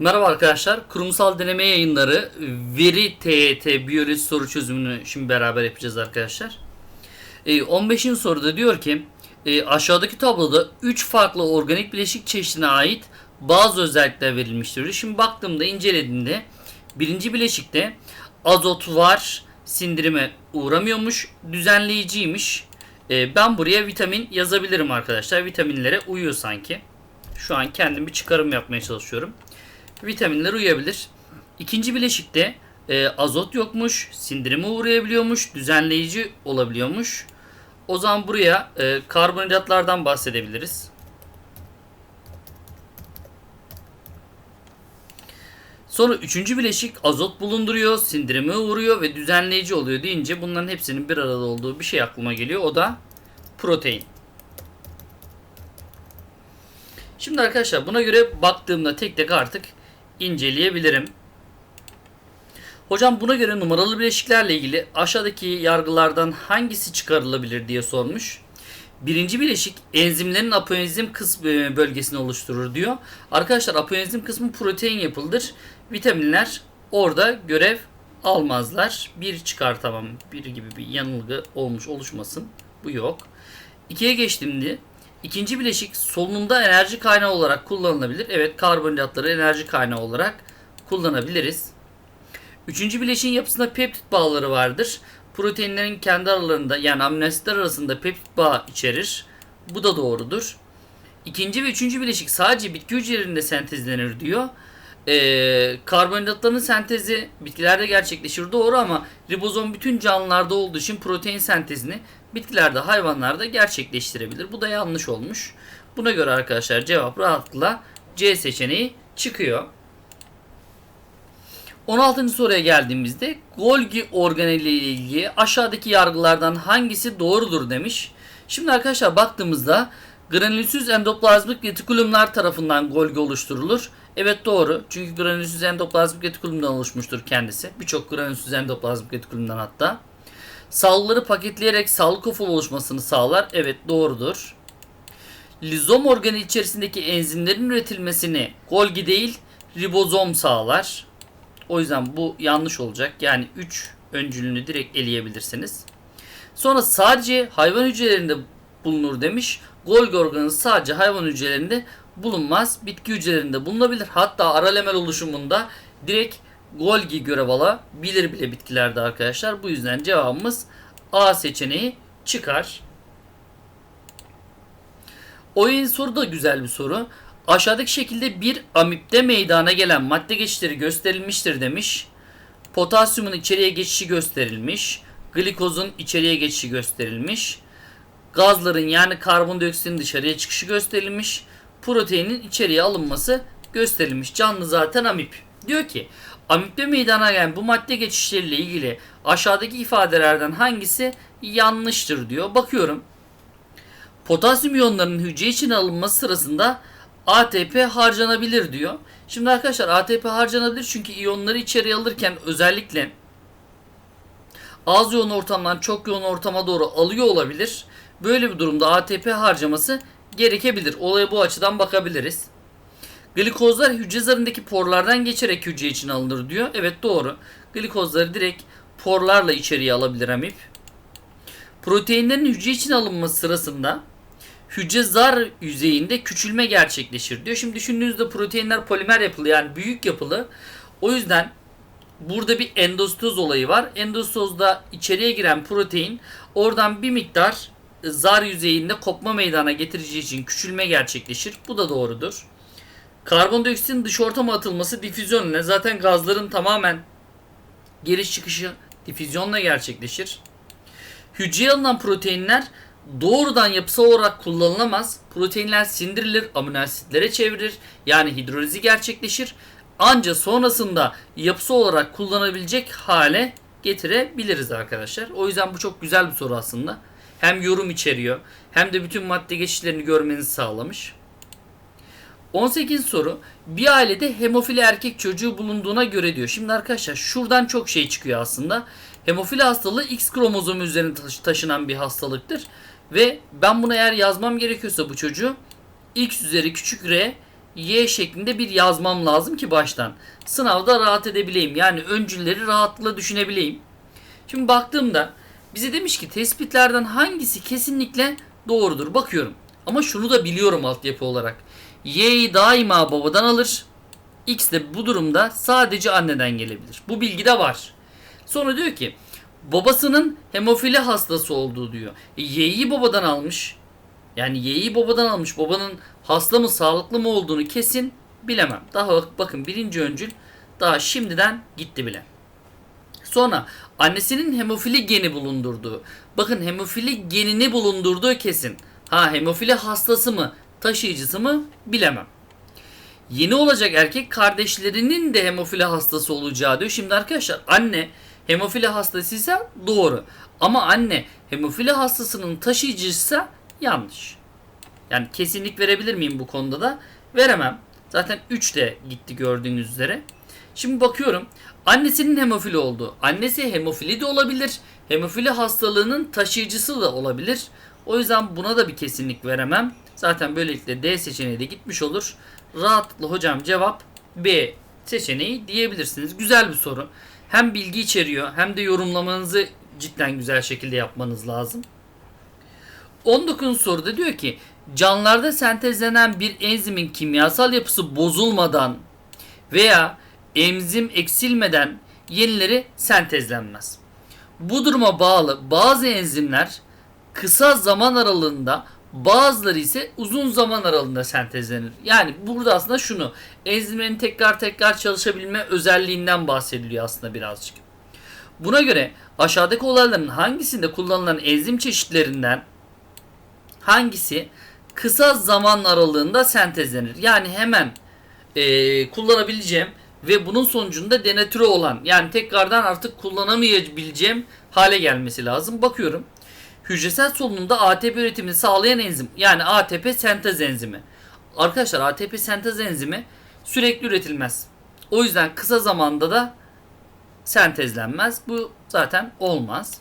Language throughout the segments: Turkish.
Merhaba arkadaşlar. Kurumsal deneme yayınları veri TYT biyoloji soru çözümünü şimdi beraber yapacağız arkadaşlar. E, 15. soruda diyor ki e, aşağıdaki tabloda 3 farklı organik bileşik çeşidine ait bazı özellikler verilmiştir. Şimdi baktığımda incelediğimde birinci bileşikte azot var sindirime uğramıyormuş düzenleyiciymiş. E, ben buraya vitamin yazabilirim arkadaşlar. Vitaminlere uyuyor sanki. Şu an kendim bir çıkarım yapmaya çalışıyorum vitaminler uyabilir. İkinci bileşikte e, azot yokmuş, sindirime uğrayabiliyormuş, düzenleyici olabiliyormuş. O zaman buraya e, karbonhidratlardan bahsedebiliriz. Sonra üçüncü bileşik azot bulunduruyor, sindirime uğruyor ve düzenleyici oluyor deyince bunların hepsinin bir arada olduğu bir şey aklıma geliyor. O da protein. Şimdi arkadaşlar buna göre baktığımda tek tek artık inceleyebilirim. Hocam buna göre numaralı bileşiklerle ilgili aşağıdaki yargılardan hangisi çıkarılabilir diye sormuş. Birinci bileşik enzimlerin apoenzim kısmı bölgesini oluşturur diyor. Arkadaşlar apoenzim kısmı protein yapılıdır. Vitaminler orada görev almazlar. Bir çıkartamam. Bir gibi bir yanılgı olmuş oluşmasın. Bu yok. İkiye geçtiğimde İkinci bileşik solunumda enerji kaynağı olarak kullanılabilir. Evet karbonhidratları enerji kaynağı olarak kullanabiliriz. Üçüncü bileşiğin yapısında peptit bağları vardır. Proteinlerin kendi aralarında yani amino asitler arasında peptit bağ içerir. Bu da doğrudur. İkinci ve üçüncü bileşik sadece bitki hücrelerinde sentezlenir diyor. Ee, karbonhidratların sentezi bitkilerde gerçekleşir doğru ama ribozom bütün canlılarda olduğu için protein sentezini bitkilerde hayvanlarda gerçekleştirebilir. Bu da yanlış olmuş. Buna göre arkadaşlar cevap rahatlıkla C seçeneği çıkıyor. 16. soruya geldiğimizde Golgi organeli ile ilgili aşağıdaki yargılardan hangisi doğrudur demiş. Şimdi arkadaşlar baktığımızda granülsüz endoplazmik retikulumlar tarafından Golgi oluşturulur. Evet doğru. Çünkü granülsüz endoplazmik retikulumdan oluşmuştur kendisi. Birçok granülsüz endoplazmik retikulumdan hatta. Salları paketleyerek sağlık ofol oluşmasını sağlar. Evet doğrudur. Lizom organı içerisindeki enzimlerin üretilmesini Golgi değil ribozom sağlar. O yüzden bu yanlış olacak. Yani 3 öncülünü direkt eleyebilirsiniz. Sonra sadece hayvan hücrelerinde bulunur demiş. Golgi organı sadece hayvan hücrelerinde bulunmaz. Bitki hücrelerinde bulunabilir. Hatta aralemel oluşumunda direkt Golgi görev alabilir bile bitkilerde arkadaşlar. Bu yüzden cevabımız A seçeneği çıkar. Oyun soru da güzel bir soru. Aşağıdaki şekilde bir amipte meydana gelen madde geçişleri gösterilmiştir demiş. Potasyumun içeriye geçişi gösterilmiş. Glikozun içeriye geçişi gösterilmiş. Gazların yani karbondioksitin dışarıya çıkışı gösterilmiş. Proteinin içeriye alınması gösterilmiş. Canlı zaten amip. Diyor ki amipte meydana gelen bu madde geçişleriyle ilgili aşağıdaki ifadelerden hangisi yanlıştır diyor. Bakıyorum. Potasyum iyonlarının hücre içine alınması sırasında ATP harcanabilir diyor. Şimdi arkadaşlar ATP harcanabilir çünkü iyonları içeriye alırken özellikle az yoğun ortamdan çok yoğun ortama doğru alıyor olabilir. Böyle bir durumda ATP harcaması gerekebilir. Olaya bu açıdan bakabiliriz. Glikozlar hücre zarındaki porlardan geçerek hücre içine alınır diyor. Evet doğru. Glikozları direkt porlarla içeriye alabilir amip. Proteinlerin hücre içine alınması sırasında hücre zar yüzeyinde küçülme gerçekleşir diyor. Şimdi düşündüğünüzde proteinler polimer yapılı yani büyük yapılı. O yüzden burada bir endositoz olayı var. Endositozda içeriye giren protein oradan bir miktar zar yüzeyinde kopma meydana getireceği için küçülme gerçekleşir. Bu da doğrudur. Karbondioksitin dış ortama atılması difüzyonla zaten gazların tamamen giriş çıkışı difüzyonla gerçekleşir. Hücreye alınan proteinler doğrudan yapısal olarak kullanılamaz. Proteinler sindirilir, amino asitlere çevirir. Yani hidrolizi gerçekleşir. Ancak sonrasında yapısal olarak kullanabilecek hale getirebiliriz arkadaşlar. O yüzden bu çok güzel bir soru aslında. Hem yorum içeriyor hem de bütün madde geçişlerini görmenizi sağlamış. 18 soru. Bir ailede hemofili erkek çocuğu bulunduğuna göre diyor. Şimdi arkadaşlar şuradan çok şey çıkıyor aslında. Hemofili hastalığı X kromozomu üzerine taşınan bir hastalıktır. Ve ben bunu eğer yazmam gerekiyorsa bu çocuğu X üzeri küçük R Y şeklinde bir yazmam lazım ki baştan. Sınavda rahat edebileyim. Yani öncülleri rahatlıkla düşünebileyim. Şimdi baktığımda bize demiş ki tespitlerden hangisi kesinlikle doğrudur. Bakıyorum. Ama şunu da biliyorum altyapı olarak. Y'yi daima babadan alır. X de bu durumda sadece anneden gelebilir. Bu bilgi de var. Sonra diyor ki babasının hemofili hastası olduğu diyor. E, Y'yi babadan almış. Yani Y'yi babadan almış. Babanın hasta mı sağlıklı mı olduğunu kesin bilemem. Daha bak- bakın birinci öncül daha şimdiden gitti bile. Sonra annesinin hemofili geni bulundurduğu. Bakın hemofili genini bulundurduğu kesin. Ha hemofili hastası mı taşıyıcısı mı bilemem. Yeni olacak erkek kardeşlerinin de hemofili hastası olacağı diyor. Şimdi arkadaşlar anne hemofili hastasıysa doğru. Ama anne hemofili hastasının taşıyıcısıysa yanlış. Yani kesinlik verebilir miyim bu konuda da? Veremem. Zaten 3 de gitti gördüğünüz üzere. Şimdi bakıyorum. Annesinin hemofili olduğu. Annesi hemofili de olabilir. Hemofili hastalığının taşıyıcısı da olabilir. O yüzden buna da bir kesinlik veremem. Zaten böylelikle D seçeneği de gitmiş olur. Rahatlıkla hocam cevap B seçeneği diyebilirsiniz. Güzel bir soru. Hem bilgi içeriyor hem de yorumlamanızı cidden güzel şekilde yapmanız lazım. 19. soruda diyor ki canlılarda sentezlenen bir enzimin kimyasal yapısı bozulmadan veya enzim eksilmeden yenileri sentezlenmez. Bu duruma bağlı bazı enzimler kısa zaman aralığında bazıları ise uzun zaman aralığında sentezlenir. Yani burada aslında şunu enzimlerin tekrar tekrar çalışabilme özelliğinden bahsediliyor aslında birazcık. Buna göre aşağıdaki olayların hangisinde kullanılan enzim çeşitlerinden hangisi kısa zaman aralığında sentezlenir? Yani hemen eee, kullanabileceğim ve bunun sonucunda denatüre olan yani tekrardan artık kullanamayabileceğim hale gelmesi lazım. Bakıyorum. Hücresel solunumda ATP üretimini sağlayan enzim yani ATP sentez enzimi. Arkadaşlar ATP sentez enzimi sürekli üretilmez. O yüzden kısa zamanda da sentezlenmez. Bu zaten olmaz.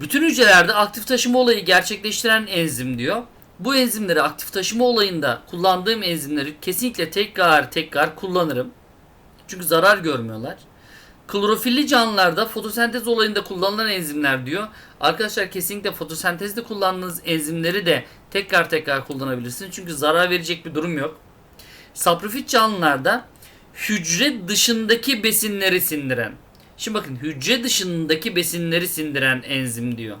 Bütün hücrelerde aktif taşıma olayı gerçekleştiren enzim diyor. Bu enzimleri aktif taşıma olayında kullandığım enzimleri kesinlikle tekrar tekrar kullanırım. Çünkü zarar görmüyorlar. Klorofilli canlılarda fotosentez olayında kullanılan enzimler diyor. Arkadaşlar kesinlikle fotosentezde kullandığınız enzimleri de tekrar tekrar kullanabilirsiniz. Çünkü zarar verecek bir durum yok. Saprofit canlılarda hücre dışındaki besinleri sindiren. Şimdi bakın hücre dışındaki besinleri sindiren enzim diyor.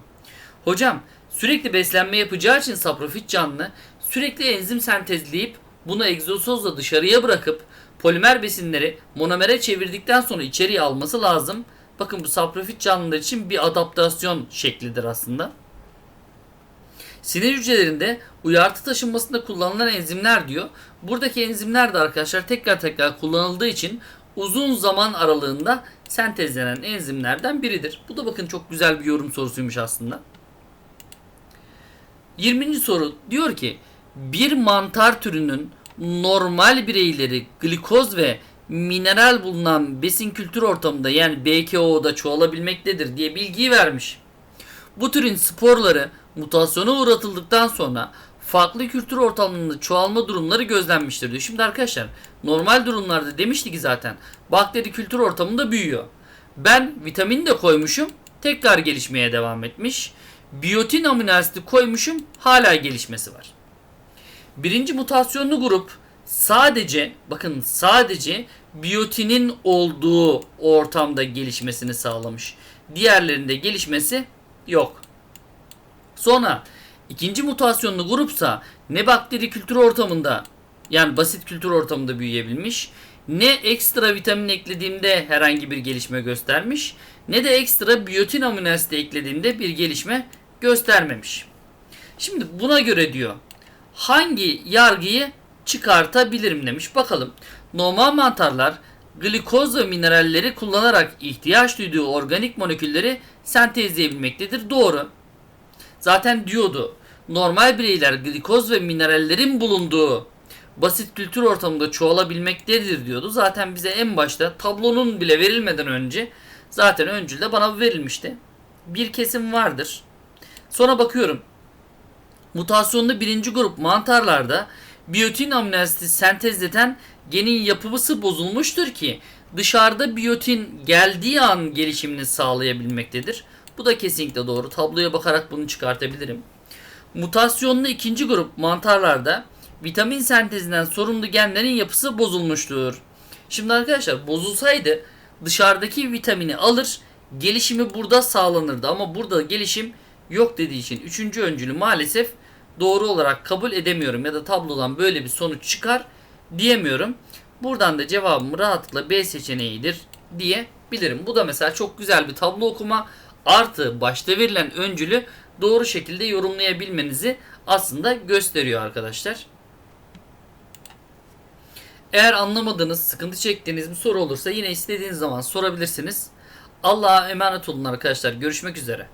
Hocam sürekli beslenme yapacağı için saprofit canlı sürekli enzim sentezleyip bunu egzosozla dışarıya bırakıp polimer besinleri monomere çevirdikten sonra içeriye alması lazım. Bakın bu saprofit canlılar için bir adaptasyon şeklidir aslında. Sinir hücrelerinde uyartı taşınmasında kullanılan enzimler diyor. Buradaki enzimler de arkadaşlar tekrar tekrar kullanıldığı için uzun zaman aralığında sentezlenen enzimlerden biridir. Bu da bakın çok güzel bir yorum sorusuymuş aslında. 20. soru diyor ki bir mantar türünün normal bireyleri glikoz ve mineral bulunan besin kültür ortamında yani BKO'da çoğalabilmektedir diye bilgiyi vermiş. Bu türün sporları mutasyona uğratıldıktan sonra farklı kültür ortamında çoğalma durumları gözlenmiştir diyor. Şimdi arkadaşlar normal durumlarda demişti ki zaten bakteri kültür ortamında büyüyor. Ben vitamin de koymuşum tekrar gelişmeye devam etmiş. Biyotin amino koymuşum hala gelişmesi var. Birinci mutasyonlu grup sadece bakın sadece biyotinin olduğu ortamda gelişmesini sağlamış. Diğerlerinde gelişmesi yok. Sonra ikinci mutasyonlu grupsa ne bakteri kültür ortamında yani basit kültür ortamında büyüyebilmiş ne ekstra vitamin eklediğimde herhangi bir gelişme göstermiş ne de ekstra biyotin amino eklediğimde bir gelişme göstermemiş. Şimdi buna göre diyor hangi yargıyı çıkartabilirim demiş. Bakalım. Normal mantarlar glikoz ve mineralleri kullanarak ihtiyaç duyduğu organik molekülleri sentezleyebilmektedir. Doğru. Zaten diyordu. Normal bireyler glikoz ve minerallerin bulunduğu basit kültür ortamında çoğalabilmektedir diyordu. Zaten bize en başta tablonun bile verilmeden önce zaten öncülde bana verilmişti. Bir kesim vardır. Sonra bakıyorum. Mutasyonlu birinci grup mantarlarda biyotin amino asidi sentezleten genin yapısı bozulmuştur ki dışarıda biyotin geldiği an gelişimini sağlayabilmektedir. Bu da kesinlikle doğru. Tabloya bakarak bunu çıkartabilirim. Mutasyonlu ikinci grup mantarlarda vitamin sentezinden sorumlu genlerin yapısı bozulmuştur. Şimdi arkadaşlar bozulsaydı dışarıdaki vitamini alır gelişimi burada sağlanırdı ama burada gelişim yok dediği için üçüncü öncülü maalesef doğru olarak kabul edemiyorum ya da tablodan böyle bir sonuç çıkar diyemiyorum. Buradan da cevabım rahatlıkla B seçeneğidir diyebilirim. Bu da mesela çok güzel bir tablo okuma artı başta verilen öncülü doğru şekilde yorumlayabilmenizi aslında gösteriyor arkadaşlar. Eğer anlamadığınız, sıkıntı çektiğiniz bir soru olursa yine istediğiniz zaman sorabilirsiniz. Allah'a emanet olun arkadaşlar. Görüşmek üzere.